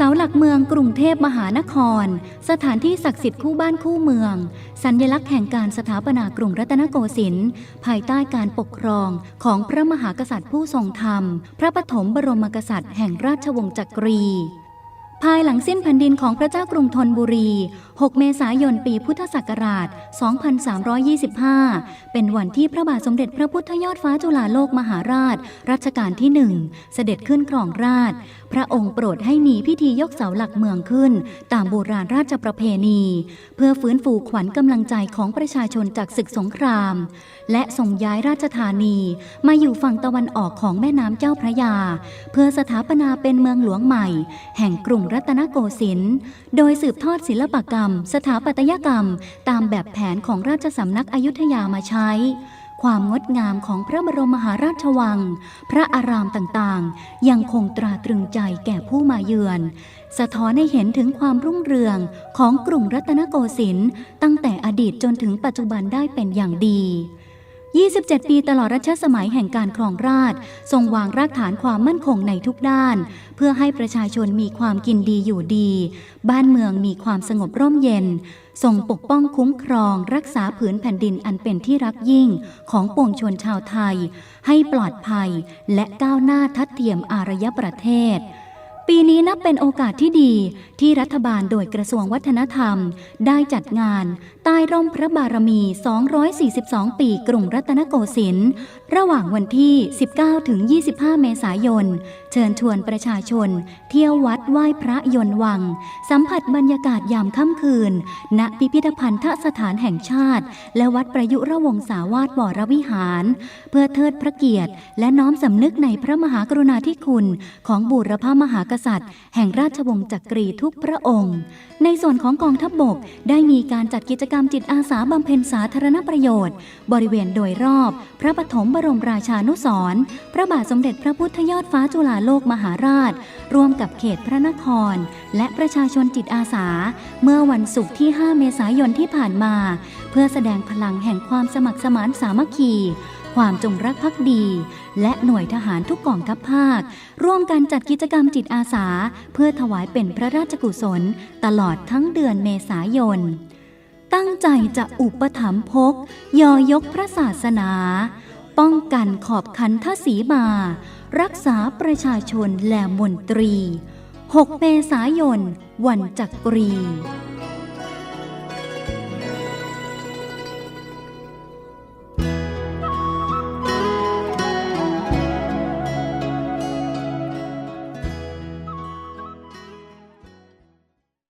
สาหลักเมืองกรุงเทพมหานคร สถานที่ศักดิ์สิทธิ์คู่บ้านคู่เมือง สัญลักษณ์แห่งการสถาปนากรุงรัตนโกสินทร์ภายใต้การปกครองของพระมหากษัตริย์ผู้ทรงธรรม พระปฐมบรมกษัตริย์แห่งราชวงศ์จักรี ภายหลังสิ้นแผ่นดินของพระเจ้ากรุงธนบุรี 6 เมษายนปีพุทธศักราช 2325 เป็นวันที่พระบาทสมเด็จพระพุทธยอดฟ้าจุฬาโลกมหาราช รัชกาลที่หนึ่งเสด็จขึ้นครองราช พระองค์โปรดให้มีพิธียกเสาหลักเมืองขึ้น ตามโบราณราชประเพณี เพื่อฟื้นฟูขวัญกำลังใจของประชาชนจากศึกสงคราม และส่งย้ายราชธานีมาอยู่ฝั่งตะวันออกของแม่น้ำเจ้าพระยา เพื่อสถาปนาเป็นเมืองหลวงใหม่ แห่งกรุงรัตนโกสินทร์โดยสืบทอดศิลปกรรม สถาปัตยกรรม ตามแบบแผนของราชสำนักอยุธยามาใช้ ความงดงามของพระบรมมหาราชวัง พระอารามต่างๆ ยังคงตราตรึงใจแก่ผู้มาเยือน สะท้อนให้เห็นถึงความรุ่งเรืองของกรุงรัตนโกสินทร์ตั้งแต่อดีตจนถึงปัจจุบันได้เป็นอย่างดี 27 ปีตลอดรัชสมัยแห่งการครองราชทรงวางรากฐานความมั่นคงในทุกด้าน เพื่อให้ประชาชนมีความกินดีอยู่ดี บ้านเมืองมีความสงบร่มเย็น ทรงปกป้องคุ้มครอง รักษาผืนแผ่นดินอันเป็นที่รักยิ่งของปวงชนชาวไทย ให้ปลอดภัยและก้าวหน้าทัดเทียมอารยประเทศ ปีนี้นับเป็นโอกาสที่ดีที่รัฐบาลโดยกระทรวงวัฒนธรรม ได้จัดงานใต้ร่มพระบารมี 242 ปีกรุงรัตนโกสินทร์ระหว่างวันที่ 19 ถึง 25 เมษายน เชิญชวนประชาชน เที่ยววัดไหว้พระยนต์วัง สัมผัสบรรยากาศยามค่ำคืน ณพิพิธภัณฑสถานแห่งชาติ และวัดประยุระวงศาวาสวรวิหาร เพื่อเทิดพระเกียรติ และน้อมสำนึกในพระมหากรุณาธิคุณของบูรพมหากษัตริย์ แห่งราชวงศ์จักรีทุกพระองค์ ในส่วนของกองทัพบบกได้มีการจัดกิจกรรมจิตอาสาบำเพ็ญสาธารณประโยชน์ บริเวณโดยรอบ พระปฐมบรมราชานุสรณ์พระบาทสมเด็จพระพุทธยอดฟ้าจุฬาโลกมหาราช ร่วมกับเขตพระนคร และประชาชนจิตอาสา เมื่อวันศุกร์ที่ 5 เมษายนที่ผ่านมา เพื่อแสดงพลังแห่งความสมัครสมานสามัคคี ความจงรักภักดี และหน่วยทหารทุกกองทัพภาค ร่วมกันจัดกิจกรรมจิตอาสา เพื่อถวายเป็นพระราชกุศล ตลอดทั้งเดือนเมษายน ตั้งใจจะอุปถัมภกยอยกพระศาสนา ป้องกันขอบคันทศีมา รักษาประชาชนและมนตรี 6 เมษายน วันจักรี